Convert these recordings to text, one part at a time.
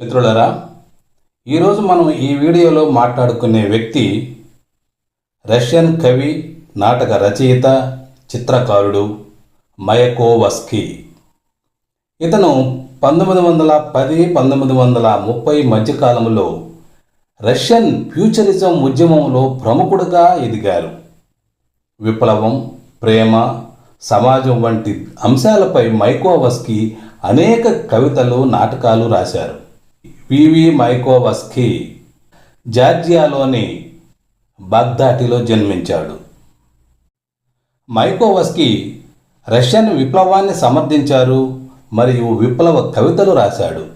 మిత్రులారా ఈరోజు మనం ఈ వీడియోలో మాట్లాడుకునే వ్యక్తి రష్యన్ కవి నాటక రచయిత చిత్రకారుడు మయకోవస్కీ. ఇతను పంతొమ్మిది వందల పది పంతొమ్మిది వందల ముప్పై మధ్యకాలంలో రష్యన్ ఫ్యూచరిజం ఉద్యమంలో ప్రముఖుడుగా ఎదిగారు. విప్లవం ప్రేమ సమాజం వంటి అంశాలపై మైకోవస్కి అనేక కవితలు నాటకాలు రాశారు. వివి మైకోవస్కి జార్జియాలోని బాగ్దాటిలో జన్మించాడు. మైకోవస్కి రష్యన్ విప్లవాన్ని సమర్థించారు మరియు విప్లవ కవితలు రాశాడు.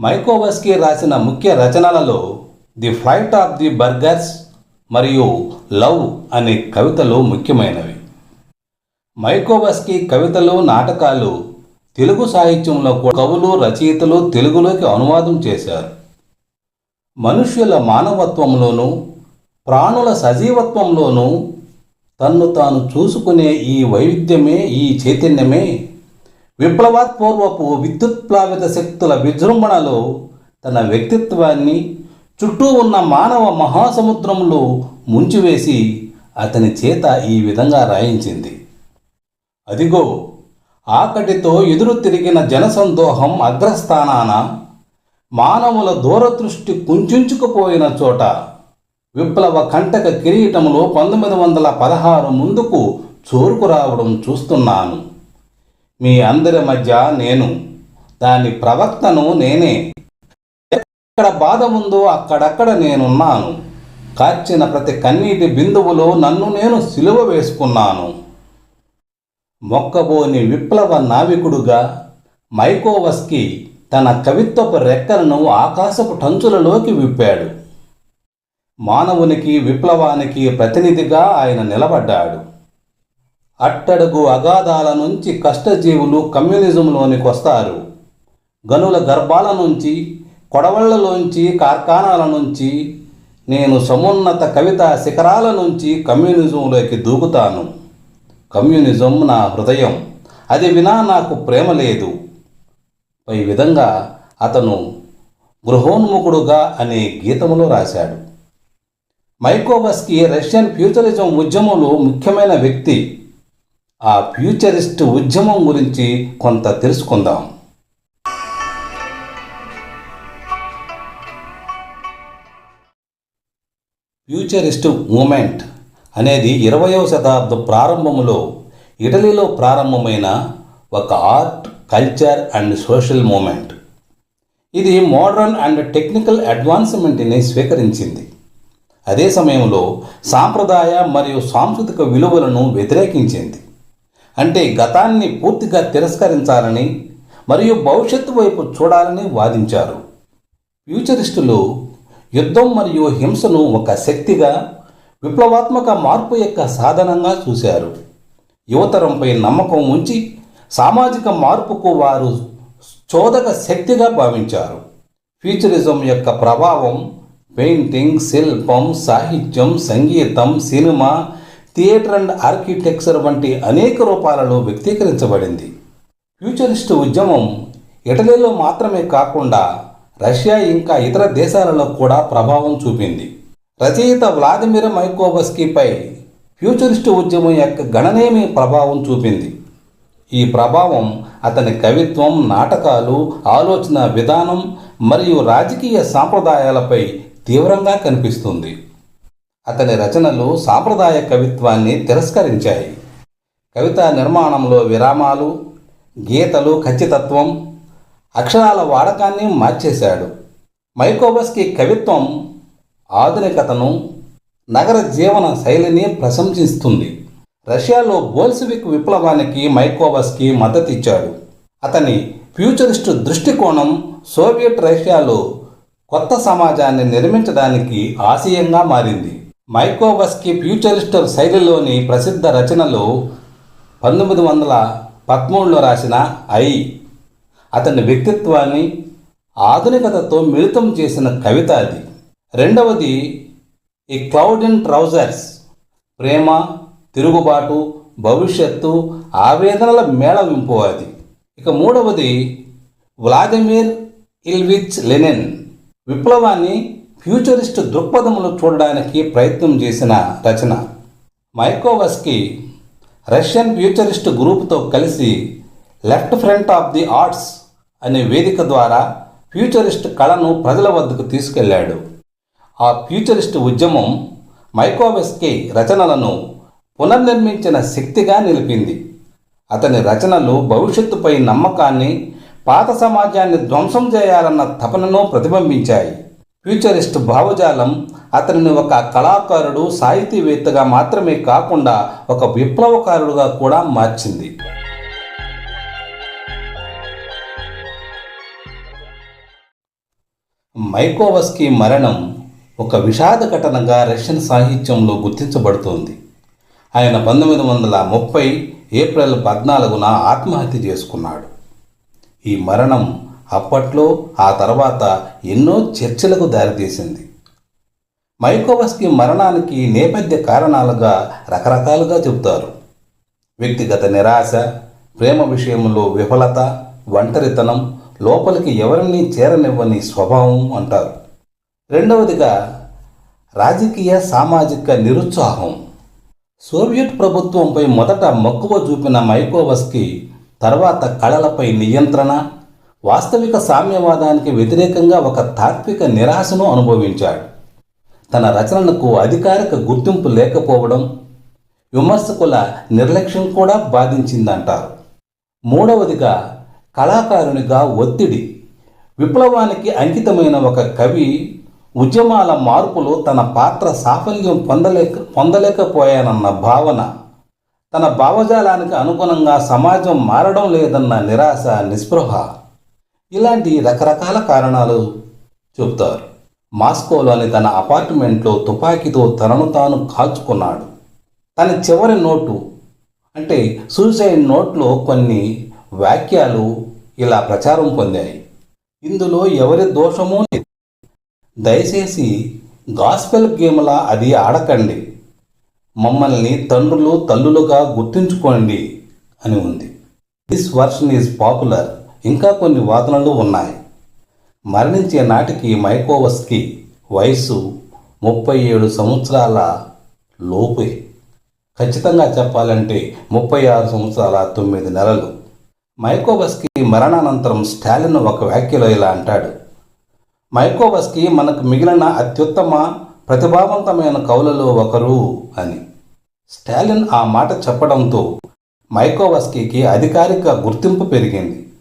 మైకోవస్కి రాసిన ముఖ్య రచనలలో the flight of the burgers మరియు లవ్ అనే కవితలు ముఖ్యమైనవి. మైకోవస్కి కవితలు నాటకాలు తెలుగు సాహిత్యంలో కవులు రచయితలు తెలుగులోకి అనువాదం చేశారు. మనుష్యుల మానవత్వంలోనూ ప్రాణుల సజీవత్వంలోనూ తన్ను తాను చూసుకునే ఈ వైవిధ్యమే ఈ చైతన్యమే విప్లవాత్పూర్వపు విద్యుత్ప్లావిత శక్తుల విజృంభణలో తన వ్యక్తిత్వాన్ని చుట్టూ ఉన్న మానవ మహాసముద్రంలో ముంచివేసి అతని చేత ఈ విధంగా రాయించింది. అదిగో ఆకటితో ఎదురు తిరిగిన జనసందోహం అగ్రస్థానాన మానవుల దూరదృష్టి కుంచుకుపోయిన చోట విప్లవ కంటక కిరీటంలో పంతొమ్మిది వందల పదహారు ముందుకు చోరుకు రావడం చూస్తున్నాను. మీ అందరి మధ్య నేను దాని ప్రవక్తను నేనే. ఎక్కడ బాధ ఉందో అక్కడక్కడ నేనున్నాను. కాచిన ప్రతి కన్నీటి బిందువులో నన్ను నేను సిలువ వేసుకున్నాను. మొక్కబోని విప్లవ నావికుడుగా మైకోవస్కి తన కవిత్వపు రెక్కలను ఆకాశపు టంచులలోకి విప్పాడు. మానవునికి విప్లవానికి ప్రతినిధిగా ఆయన నిలబడ్డాడు. అట్టడుగు అగాధాల నుంచి కష్టజీవులు కమ్యూనిజంలోనికి వస్తారు. గనుల గర్భాల నుంచి కొడవళ్ళలోంచి కార్ఖానాల నుంచి నేను సమున్నత కవిత శిఖరాల నుంచి కమ్యూనిజంలోకి దూకుతాను. కమ్యూనిజం నా హృదయం. అది వినా నాకు ప్రేమ లేదు. ఈ విధంగా అతను గృహోన్ముఖుడుగా అనే గీతములో రాశాడు. మైకోవస్కి రష్యన్ ఫ్యూచరిజం ఉద్యమంలో ముఖ్యమైన వ్యక్తి. ఆ ఫ్యూచరిస్ట్ ఉద్యమం గురించి కొంత తెలుసుకుందాం. ఫ్యూచరిస్ట్ మూమెంట్ అనేది ఇరవయవ శతాబ్దం ప్రారంభంలో ఇటలీలో ప్రారంభమైన ఒక art culture and social movement. ఇది మోడర్న్ అండ్ టెక్నికల్ అడ్వాన్స్మెంట్ని స్వీకరించింది. అదే సమయంలో సాంప్రదాయ మరియు సాంస్కృతిక విలువలను వ్యతిరేకించింది. అంటే గతాన్ని పూర్తిగా తిరస్కరించాలని మరియు భవిష్యత్తు వైపు చూడాలని వాదించారు. ఫ్యూచరిస్టులు యుద్ధం మరియు హింసను ఒక శక్తిగా విప్లవాత్మక మార్పు యొక్క సాధనంగా చూశారు. యువతరంపై నమ్మకం ఉంచి సామాజిక మార్పుకు వారు చోదక శక్తిగా భావించారు. ఫ్యూచరిజం యొక్క ప్రభావం పెయింటింగ్ శిల్పం సాహిత్యం సంగీతం సినిమా థియేటర్ అండ్ ఆర్కిటెక్చర్ వంటి అనేక రూపాలలో వ్యక్తీకరించబడింది. ఫ్యూచరిస్ట్ ఉద్యమం ఇటలీలో మాత్రమే కాకుండా రష్యా ఇంకా ఇతర దేశాలలో కూడా ప్రభావం చూపింది. రచయిత వ్లాదిమిర్ మైకోవస్కీపై ఫ్యూచరిస్ట్ ఉద్యమం యొక్క గణనీయమైన ప్రభావం చూపింది. ఈ ప్రభావం అతని కవిత్వం నాటకాలు ఆలోచన విధానం మరియు రాజకీయ సాంప్రదాయాలపై తీవ్రంగా కనిపిస్తుంది. అతని రచనలు సాంప్రదాయ కవిత్వాన్ని తిరస్కరించాయి. కవితా నిర్మాణంలో విరామాలు గీతలు ఖచ్చితత్వం అక్షరాల వాడకాన్ని మార్చేశాడు. మైకోబస్కి కవిత్వం ఆధునికతను నగర జీవన శైలిని ప్రశంసిస్తుంది. రష్యాలో బోల్సివిక్ విప్లవానికి మైకోవస్కి మద్దతిచ్చాడు. అతని ఫ్యూచరిస్టు దృష్టికోణం సోవియట్ రష్యాలో కొత్త సమాజాన్ని నిర్మించడానికి ఆశయంగా మారింది. మైకోవస్కి ఫ్యూచరిస్ట్ శైలిలోని ప్రసిద్ధ రచనలు పంతొమ్మిది వందల పదమూడులో రాసిన ఐ. అతని వ్యక్తిత్వాన్ని ఆధునికతతో మిళితం చేసిన కవిత అది. రెండవది ఈ క్లౌడ్ ఇన్ ట్రౌజర్స్ ప్రేమ తిరుగుబాటు భవిష్యత్తు ఆవేదనల మేళవింపు అది ఇక మూడవది వ్లాదిమిర్ ఇల్విచ్ లెనిన్ విప్లవాన్ని ఫ్యూచరిస్ట్ దృక్పథములు చూడడానికి ప్రయత్నం చేసిన రచన. మైకోవస్కి రష్యన్ ఫ్యూచరిస్ట్ గ్రూప్తో కలిసి left front of the arts అనే వేదిక ద్వారా ఫ్యూచరిస్ట్ కళను ప్రజల వద్దకు తీసుకెళ్ళాడు. ఆ ఫ్యూచరిస్ట్ ఉద్యమం మైకోవెస్కి రచనలను పునర్నిర్మించిన శక్తిగా నిలిపింది. అతని రచనలు భవిష్యత్తుపై నమ్మకాన్ని పాత సమాజాన్ని ధ్వంసం చేయాలన్న తపనను ప్రతిబింబించాయి. ఫ్యూచరిస్ట్ భావజాలం అతనిని ఒక కళాకారుడు సాహితీవేత్తగా మాత్రమే కాకుండా ఒక విప్లవకారుడుగా కూడా మార్చింది. మైకోవస్కి మరణం ఒక విషాద ఘటనగా రష్యన్ సాహిత్యంలో గుర్తించబడుతోంది. ఆయన పంతొమ్మిది వందల ముప్పై ఏప్రిల్ పద్నాలుగున ఆత్మహత్య చేసుకున్నాడు. ఈ మరణం అప్పట్లో ఆ తర్వాత ఎన్నో చర్చలకు దారితీసింది. మైకోవస్కి మరణానికి నేపథ్య కారణాలుగా రకరకాలుగా చెబుతారు. వ్యక్తిగత నిరాశ ప్రేమ విషయంలో విఫలత ఒంటరితనం లోపలికి ఎవరిని చేరనివ్వని స్వభావం అంటారు. రెండవదిగా రాజకీయ సామాజిక నిరుత్సాహం. సోవియట్ ప్రభుత్వంపై మొదట మక్కువ చూపిన మైకోవస్కి తర్వాత కళలపై నియంత్రణ వాస్తవిక సామ్యవాదానికి వ్యతిరేకంగా ఒక తాత్విక నిరాశను అనుభవించాడు. తన రచనలకు అధికారిక గుర్తింపు లేకపోవడం విమర్శకుల నిర్లక్ష్యం కూడా బాధించిందంటారు. మూడవదిగా కళాకారునిగా ఒత్తిడి విప్లవానికి అంకితమైన ఒక కవి ఉద్యమాల మార్పులో తన పాత్ర సాఫల్యం పొందలేక పొందలేకపోయానన్న భావన తన భావజాలానికి అనుగుణంగా సమాజం మారడం లేదన్న నిరాశ నిస్పృహ. ఇలాంటి రకరకాల కారణాలు చెబుతారు. మాస్కోలోని తన అపార్ట్మెంట్లో తుపాకీతో తనను తాను కాల్చుకున్నాడు. తన చివరి నోటు అంటే సూసైడ్ నోట్లో కొన్ని వాక్యాలు ఇలా ప్రచారం పొందాయి. ఇందులో ఎవరి దోషమూ లేదు. దయచేసి గాస్పెల్ గేమ్లా అది ఆడకండి. మమ్మల్ని తండ్రులు తల్లులుగా గుర్తుంచుకోండి అని ఉంది. దిస్ వర్షన్ ఈజ్ పాపులర్ ఇంకా కొన్ని వాదనలు ఉన్నాయి. మరణించే నాటికి మైకోవస్కి వయస్సు ముప్పై ఏడు సంవత్సరాల లోపే. ఖచ్చితంగా చెప్పాలంటే ముప్పై ఆరు సంవత్సరాల తొమ్మిది నెలలు. మైకోవస్కి మరణానంతరం స్టాలిన్ ఒక వ్యాఖ్యలో ఇలా అంటాడు. మైకోవస్కి మనకు మిగిలిన అత్యుత్తమ ప్రతిభావంతమైన కవులలో ఒకరు అని. స్టాలిన్ ఆ మాట చెప్పడంతో మైకోవస్కీకి అధికారిక గుర్తింపు పెరిగింది.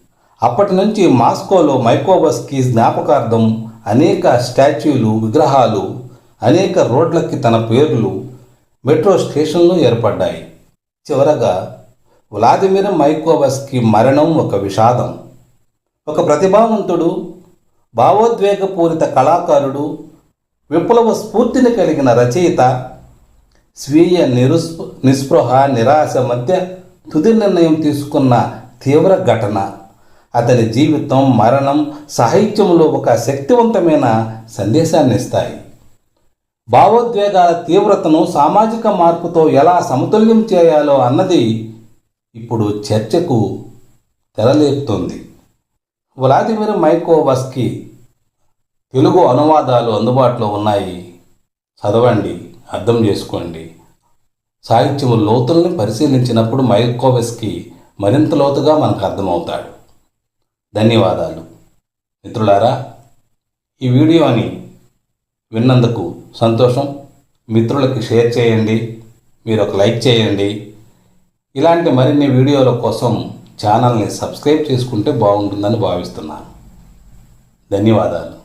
అప్పటి నుంచి మాస్కోలో మైకోవస్కీ జ్ఞాపకార్థం అనేక స్టాచ్యూలు విగ్రహాలు అనేక రోడ్లకి తన పేర్లు మెట్రో స్టేషన్లు ఏర్పడ్డాయి. చివరగా వ్లాదిమిర్ మైకోవస్కి మరణం ఒక విషాదం. ఒక ప్రతిభావంతుడు భావోద్వేగపూరిత కళాకారుడు విప్లవ స్ఫూర్తిని కలిగిన రచయిత స్వీయ నిరుస్ నిస్పృహ నిరాశ మధ్య తుది నిర్ణయం తీసుకున్న తీవ్ర ఘటన. అతని జీవితం మరణం సాహిత్యంలో ఒక శక్తివంతమైన సందేశాన్ని ఇస్తాయి భావోద్వేగాల తీవ్రతను సామాజిక మార్పుతో ఎలా సమతుల్యం చేయాలో అన్నది ఇప్పుడు చర్చకు తెరలేపుతుంది. వ్లాదిమిర్ మైకోవస్కి తెలుగు అనువాదాలు అందుబాటులో ఉన్నాయి. చదవండి అర్థం చేసుకోండి. సాహిత్యం లోతుల్ని పరిశీలించినప్పుడు మైకోవెస్కి మరింత లోతుగా మనకు అర్థమవుతాడు. ధన్యవాదాలు. మిత్రులారా ఈ వీడియోని విన్నందుకు సంతోషం. మిత్రులకి షేర్ చేయండి మీరు ఒక లైక్ చేయండి. ఇలాంటి మరిన్ని వీడియోల కోసం ఛానల్ని సబ్స్క్రైబ్ చేసుకుంటే బాగుంటుందని భావిస్తున్నాను. ధన్యవాదాలు.